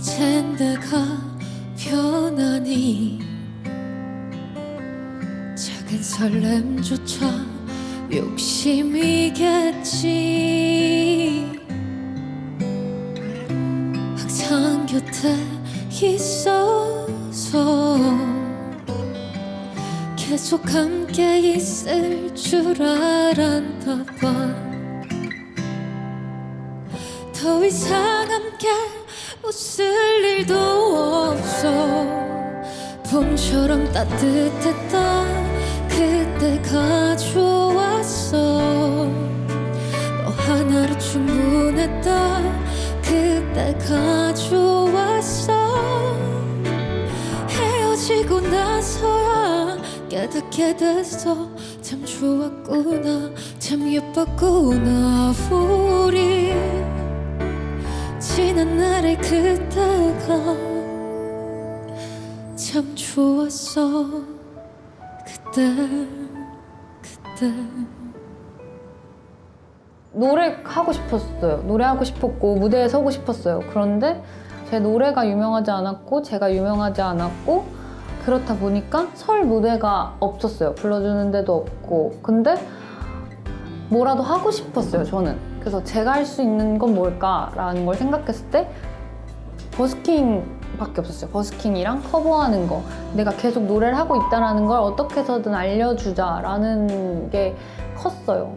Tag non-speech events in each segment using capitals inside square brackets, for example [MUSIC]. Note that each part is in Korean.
이젠 내가 변하니 작은 설렘조차 욕심이겠지. 항상 곁에 있어서 계속 함께 있을 줄 알았나 봐. 더 이상 함께 웃을 일도 없어. 봄처럼 따뜻했던 그때가 좋았어. 너 하나로 충분했던 그때가 좋았어. 헤어지고 나서야 깨닫게 됐어 참 좋았구나. 참 예뻤구나 우리 지난 날의 그때가 참 좋았어 그때 그때 노래 하고 싶었어요. 노래 하고 싶었고 무대에 서고 싶었어요. 그런데 제 노래가 유명하지 않았고 제가 유명하지 않았고 그렇다 보니까 설 무대가 없었어요. 불러주는 데도 없고. 근데 뭐라도 하고 싶었어요. 저는. 그래서 제가 할 수 있는 건 뭘까라는 걸 생각했을 때 버스킹 밖에 없었어요. 버스킹이랑 커버하는 거. 내가 계속 노래를 하고 있다라는 걸 어떻게 해서든 알려주자라는 게 컸어요.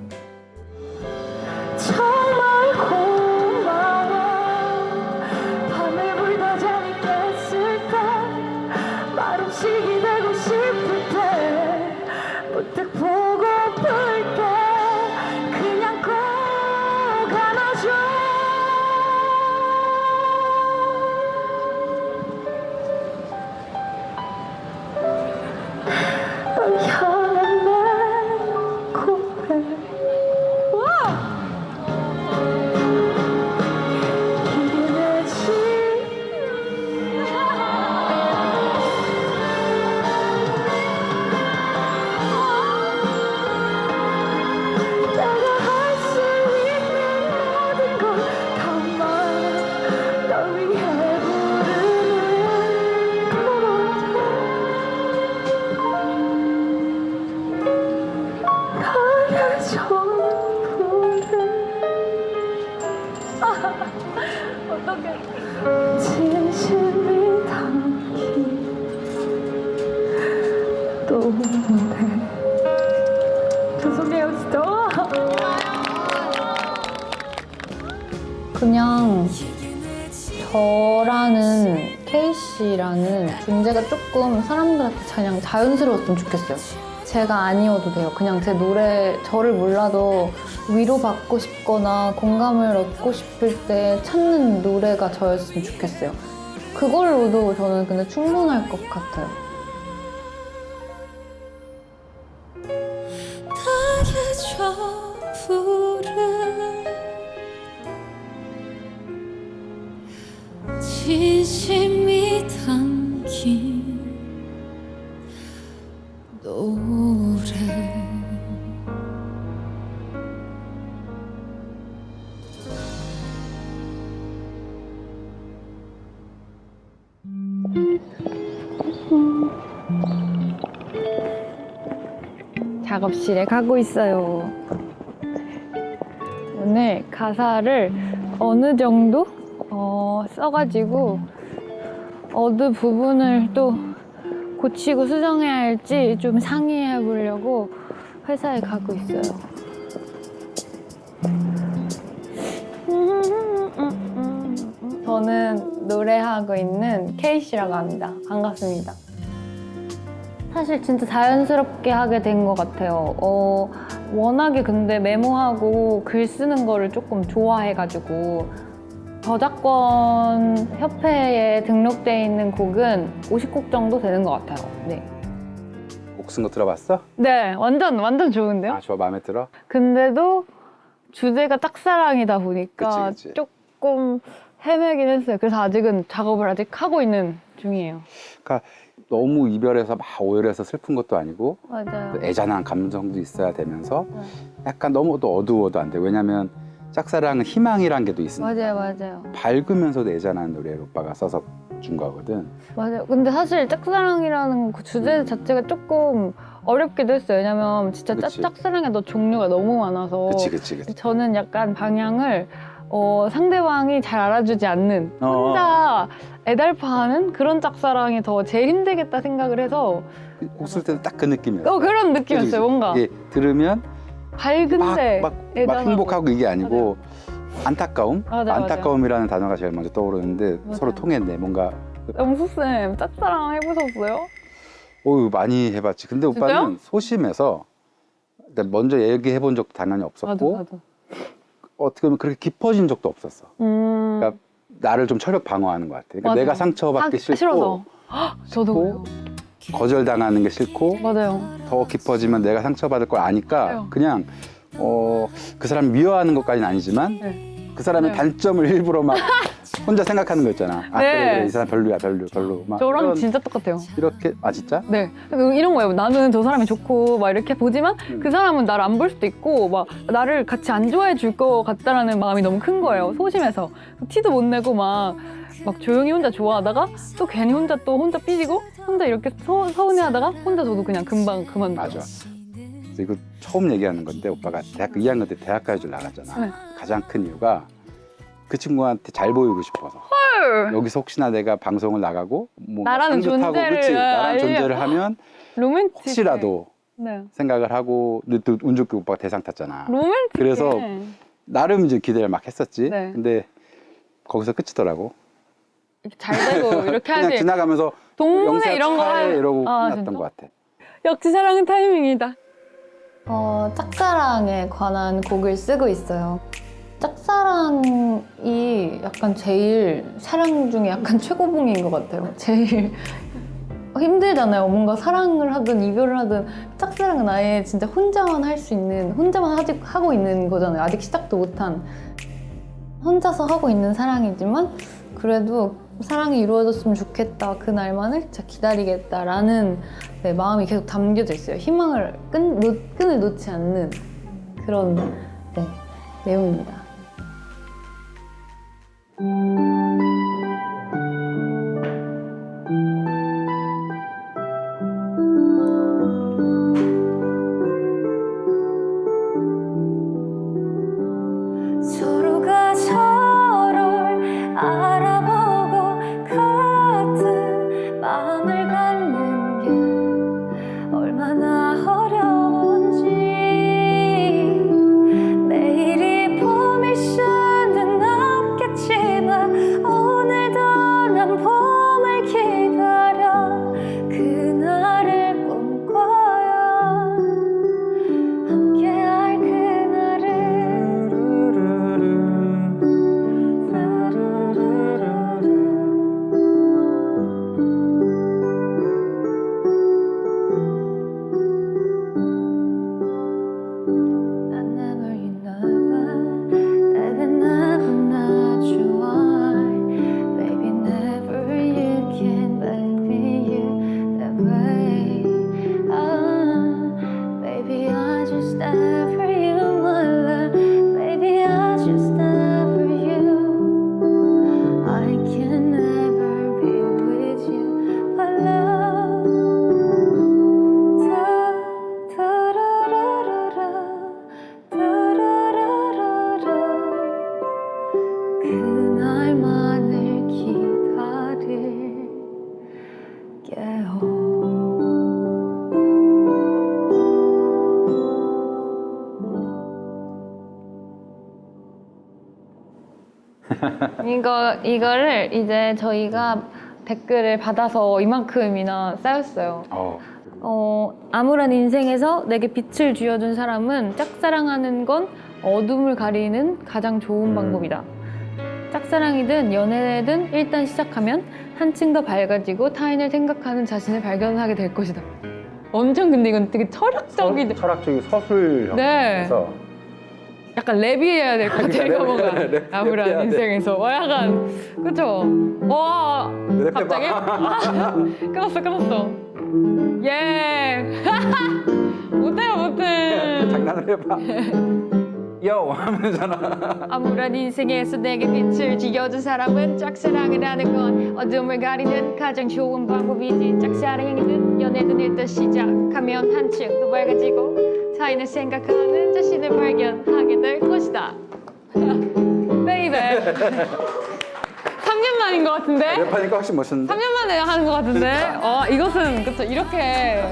죄송해요 진짜 그냥 저라는 케이씨라는 존재가 조금 사람들한테 그냥 자연스러웠으면 좋겠어요. 제가 아니어도 돼요. 그냥 제 노래, 저를 몰라도 위로받고 싶거나 공감을 얻고 싶을 때 찾는 노래가 저였으면 좋겠어요. 그걸로도 저는 근데 충분할 것 같아요. 진심이 담긴 노래 작업실에 가고 있어요. 오늘 가사를 어느 정도 어, 써가지고 어느 부분을 또 고치고 수정해야 할지 좀 상의해 보려고 회사에 가고 있어요. 저는 노래하고 있는 케이씨라고 합니다. 반갑습니다. 사실 진짜 자연스럽게 하게 된 것 같아요. 어, 워낙에 근데 메모하고 글 쓰는 거를 조금 좋아해가지고 저작권 협회에 등록돼 있는 곡은 50곡 정도 되는 것 같아요. 네. 곡쓴거 들어봤어? 네, 완전 완전 좋은데요? 아, 저 마음에 들어? 근데도 주제가 짝사랑이다 보니까 그치, 그치. 조금 헤매긴 했어요. 그래서 아직은 작업을 아직 하고 있는 중이에요. 그러니까 너무 이별해서 막 오열해서 슬픈 것도 아니고 맞아요. 또 애잔한 감정도 있어야 되면서 네. 약간 너무 또 어두워도 안 돼. 왜냐면 짝사랑은 희망이란 게 또 있으니까 맞아요, 맞아요. 밝으면서도 애잔한 노래를 오빠가 써서 준 거거든. 맞아요. 근데 사실 짝사랑이라는 그 주제 자체가 조금 어렵기도 했어요. 왜냐면 진짜 짝, 그치. 짝사랑에도 종류가 너무 많아서 그치 그치 그치. 저는 약간 방향을 어, 상대방이 잘 알아주지 않는 어. 혼자 애달파하는 그런 짝사랑이 더 제일 힘들겠다 생각을 해서 곡 쓸 때도 딱 그 느낌이야. 어 그런 느낌이었어요. 뭔가 이게 들으면 밝은데 막, 막, 막. 행복하고 이게 아니고 안타까움? 맞아요, 맞아요. 안타까움이라는 단어가 제일 먼저 떠오르는데 맞아요. 서로 통했네. 뭔가 영수쌤 짝사랑 해보셨어요? 오 많이 해봤지. 근데 진짜요? 오빠는 소심해서 먼저 얘기해 본 적도 당연히 없었고 나도. 어떻게 보면 그렇게 깊어진 적도 없었어. 음, 그러니까 나를 좀 철벽 방어하는 것 같아. 그러니까. 내가 상처받기 아, 싫고 싫어서. 헉, 저도. 거절당하는 게 싫고 맞아요. 더 깊어지면 내가 상처받을 걸 아니까 맞아요. 그냥 어, 그 사람 미워하는 것까지는 아니지만 네. 그 사람의 네. 단점을 일부러 막 [LAUGHS] 혼자 생각하는 거 있잖아. 아 네. 그래 그래 이 사람 별로야 별로 별로 막 저랑 이런- 진짜 똑같아요. 이렇게 아 진짜? 네. 이런 거예요. 나는 저 사람이 좋고 막 이렇게 보지만 음. 그 사람은 나를 안 볼 수도 있고 막 나를 같이 안 좋아해 줄 것 같다라는 마음이 너무 큰 거예요. 소심해서. 티도 못 내고 막, 막 조용히 혼자 좋아하다가 또 괜히 혼자 또 혼자 삐지고 혼자 이렇게 서, 서운해하다가 혼자 저도 그냥 금방 그만둬요. 맞아. 그래서 이거 처음 얘기하는 건데 오빠가 대학교 2학년 때 대학까지 나갔잖아. 네. 가장 큰 이유가 그 친구한테 잘 보이고 싶어서. 헐! 여기서 혹시나 내가 방송을 나가고 뭐 나라는 존재를 그치? 나라는 알려- 존재를 하면 로맨틱. 혹시라도 네. 생각을 하고 근데 또운 좋게 오빠가 대상 탔잖아. 로맨틱. 그래서 나름 이제 기대를 막 했었지. 네. 근데 거기서 끝이더라고. 잘 되고 [LAUGHS] 이렇게 그냥 하지. 지나가면서 동문회 이런 거 축하해 하- 이러고 아, 끝났던 진짜? 것 같아. 역시 사랑은 타이밍이다. 어, 짝사랑에 관한 곡을 쓰고 있어요. 짝사랑이 약간 제일 사랑 중에 약간 최고봉인 것 같아요. 제일 힘들잖아요. 뭔가 사랑을 하든 이별을 하든 짝사랑은 아예 진짜 혼자만 할 수 있는 혼자만 아직 하고 있는 거잖아요. 아직 시작도 못한 혼자서 하고 있는 사랑이지만 그래도 사랑이 이루어졌으면 좋겠다. 그 날만을 진짜 기다리겠다라는 네, 마음이 계속 담겨져 있어요. 희망을 끈, 놓, 끈을 놓지 않는 그런 네, 내용입니다. 이거 이거를 이제 저희가 댓글을 받아서 이만큼이나 쌓였어요. 어. 어, 암울한 인생에서 내게 빛을 쥐어준 사람은 짝사랑하는 건 어둠을 가리는 가장 좋은 음. 방법이다. 짝사랑이든 연애든 일단 시작하면 한층 더 밝아지고 타인을 생각하는 자신을 발견하게 될 것이다. 엄청 근데 이건 되게 철학적인 철학적인 서술형. 네. 약간 랩이어야 될 것 같아요. 이거 뭔가. 랩, 돼. 인생에서. 와 약간 그쵸? 와 갑자기? [LAUGHS] 끊었어 끊었어. 예. [LAUGHS] 못해요 못해. 장난을 해봐. [LAUGHS] 요 하면서는 아무런 인생에서 내게 빛을 지어준 사람은 짝사랑을 하는 건 어둠을 가리는 가장 좋은 방법이지. 짝사랑이든 연애든 일단 시작하면 한층 더 밝아지고 타인을 생각하는 자신을 발견하게 될 것이다 [LAUGHS] 베이베 3년 [LAUGHS] 만인 것 같은데? 랩하니까 훨씬 멋있는데 3년 만에 하는 것 같은데? 어, 이것은 그쵸 이렇게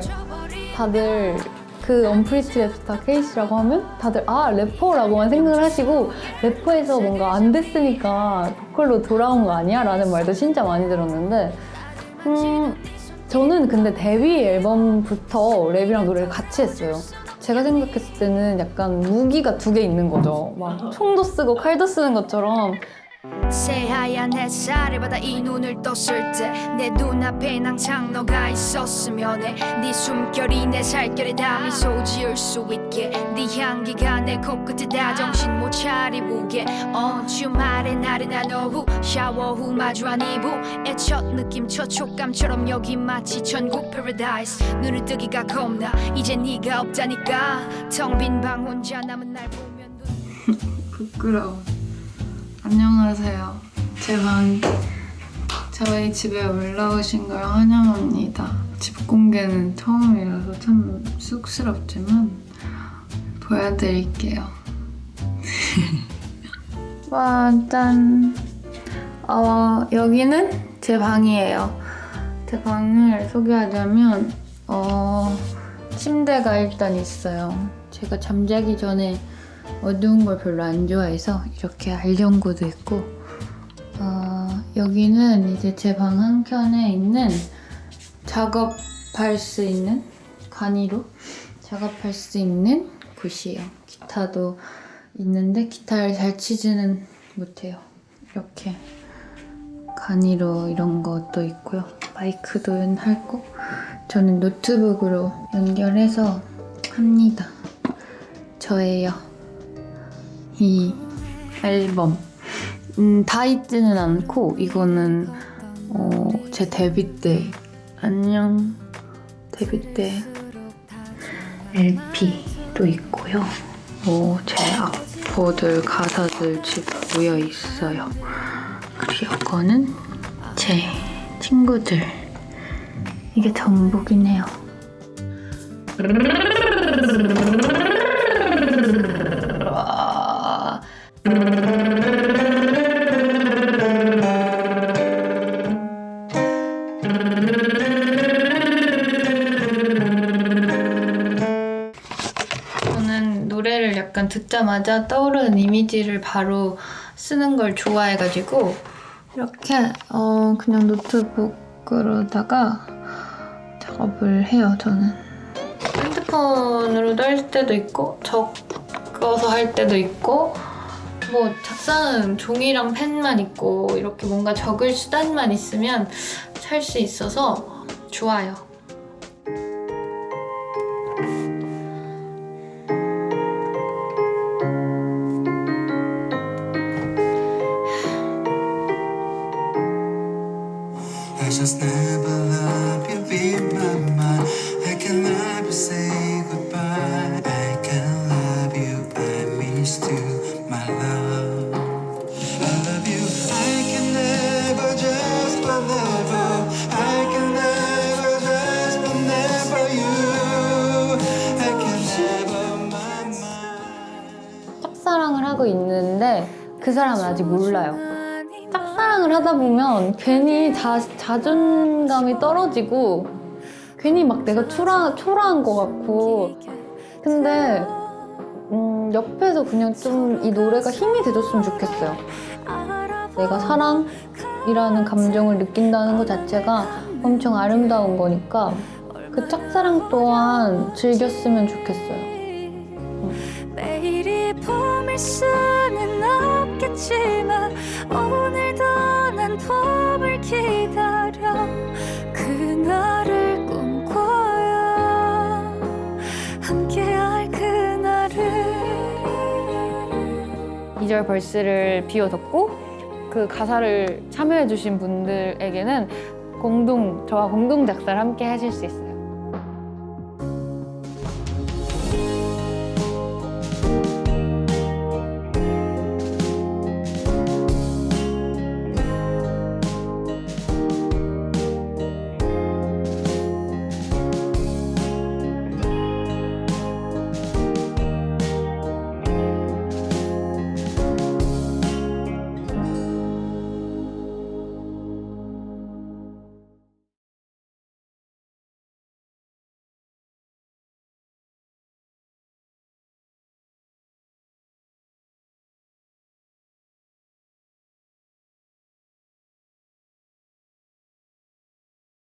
다들 그 언프리티 랩스타 케이시라고 하면 다들 아 래퍼라고만 생각을 하시고 래퍼에서 뭔가 안 됐으니까 보컬로 돌아온 거 아니야? 라는 말도 진짜 많이 들었는데 음, 저는 근데 데뷔 앨범부터 랩이랑 노래를 같이 했어요. 제가 생각했을 때는 약간 무기가 두 개 있는 거죠. 막 총도 쓰고 칼도 쓰는 것처럼 새하얀 햇살을 받아 이 눈을 떴을 때 내 눈앞엔 항상 너가 있었으면 해네 숨결이 내 살결에 담이 소 지을 수 있게. 네 향기가 내 코끝에 다 정신 못 차리고 게. 어 주말의 나른한 오후 샤워 후 마주한 이브의 첫 느낌 첫 촉감처럼 여기 마치 천국 패러다이스 눈을 뜨기가 겁나. 이제 네가 없다니까. 텅 빈 방 혼자 남은 날 보면 눈. [LAUGHS] 부끄러워. 안녕하세요. 제 방, 저희 집에 올라오신 걸 환영합니다. 집 공개는 처음이라서 참 쑥스럽지만 보여드릴게요. [LAUGHS] 와, 짠. 어, 여기는 제 방이에요. 제 방을 소개하자면, 어, 침대가 일단 있어요. 제가 잠자기 전에 어두운 걸 별로 안 좋아해서 이렇게 알령구도 있고 어, 여기는 이제 제 방 한켠에 있는 작업할 수 있는 간이로 작업할 수 있는 곳이에요. 기타도 있는데 기타를 잘 치지는 못해요. 이렇게 간이로 이런 것도 있고요. 마이크도 하고 저는 노트북으로 연결해서 합니다. 저예요. 이 앨범. 음, 다 있지는 않고 이거는 어, 제 데뷔 때 안녕 데뷔 때 LP도 있고요. 어, 제 악보들 가사들 집 모여 있어요. 그리고 이거는 제 친구들. 이게 해요 [LAUGHS] 약간 듣자마자 떠오르는 이미지를 바로 쓰는 걸 좋아해가지고 이렇게 어 그냥 노트북으로다가 작업을 해요 저는 핸드폰으로도 할 때도 있고 적어서 할 때도 있고 뭐 작사는 종이랑 펜만 있고 이렇게 뭔가 적을 수단만 있으면 할 수 있어서 좋아요. 그 사람은 아직 몰라요. 짝사랑을 하다 보면 괜히 자, 자존감이 떨어지고 괜히 막 내가 초라, 초라한 것 같고 근데 음, 옆에서 그냥 좀 이 노래가 힘이 돼줬으면 좋겠어요. 내가 사랑이라는 감정을 느낀다는 것 자체가 엄청 아름다운 거니까 그 짝사랑 또한 즐겼으면 좋겠어요. 매 없겠지만 오늘도 난 봄을 기다려 그날을 꿈꿔요 함께할 그날을 2절 벌스를 비워뒀고 그 가사를 참여해주신 분들에게는 공동 저와 공동 작사를 함께 하실 수 있어요.